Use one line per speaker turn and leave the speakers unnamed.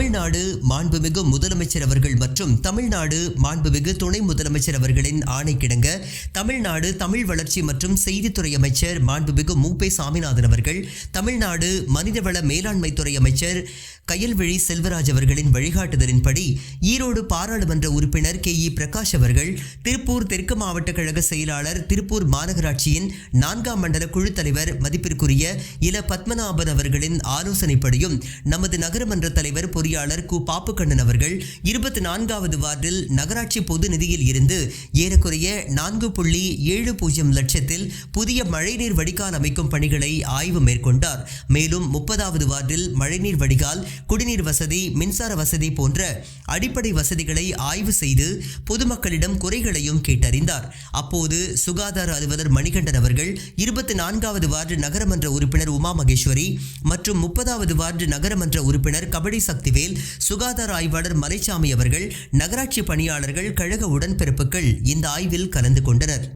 தமிழ்நாடு மாண்புமிகு முதலமைச்சர் அவர்கள் மற்றும் தமிழ்நாடு மாண்புமிகு துணை முதலமைச்சர் அவர்களின் ஆணைக்கிடங்க தமிழ்நாடு தமிழ் வளர்ச்சி மற்றும் செய்தித்துறை அமைச்சர் மாண்புமிகு மூப்பே சாமிநாதன் அவர்கள் தமிழ்நாடு மனிதவள மேலாண்மை துறை அமைச்சர் கயல்விழி செல்வராஜ் அவர்களின் வழிகாட்டுதலின்படி ஈரோடு பாராளுமன்ற உறுப்பினர் கே இ பிரகாஷ் அவர்கள் திருப்பூர் தெற்கு மாவட்ட கழக செயலாளர் திருப்பூர் மாநகராட்சியின் நான்காம் மண்டல குழு தலைவர் மதிப்பிற்குரிய இல பத்மநாபன் அவர்களின் ஆலோசனைப்படியும் நமது நகரமன்ற தலைவர் பொறியாளர் கு. பாப்புக்கண்ணன் அவர்கள் இருபத்தி நான்காவது வார்டில் நகராட்சி பொது நிதியில் இருந்து ஏறக்குறைய நான்கு புள்ளி ஏழு பூஜ்ஜியம் லட்சத்தில் புதிய மழைநீர் வடிகால் அமைக்கும் பணிகளை ஆய்வு மேற்கொண்டார். மேலும் முப்பதாவது வார்டில் மழைநீர் வடிகால் குடிநீர் வசதி மின்சார வசதி போன்ற அடிப்படை வசதிகளை ஆய்வு செய்து பொதுமக்களிடம் குறைகளையும் கேட்டறிந்தார். அப்போது சுகாதார அலுவலர் மணிகண்டன் அவர்கள் இருபத்தி நான்காவது வார்டு நகரமன்ற உறுப்பினர் உமா மகேஸ்வரி மற்றும் முப்பதாவது வார்டு நகரமன்ற உறுப்பினர் கபடி சக்திவே சக்திவேல் சுகாதார ஆய்வாளர் மலைச்சாமி அவர்கள் நகராட்சி பணியாளர்கள் கழக உடன்பிறப்புகள் இந்த ஆய்வில் கலந்து கொண்டனர்.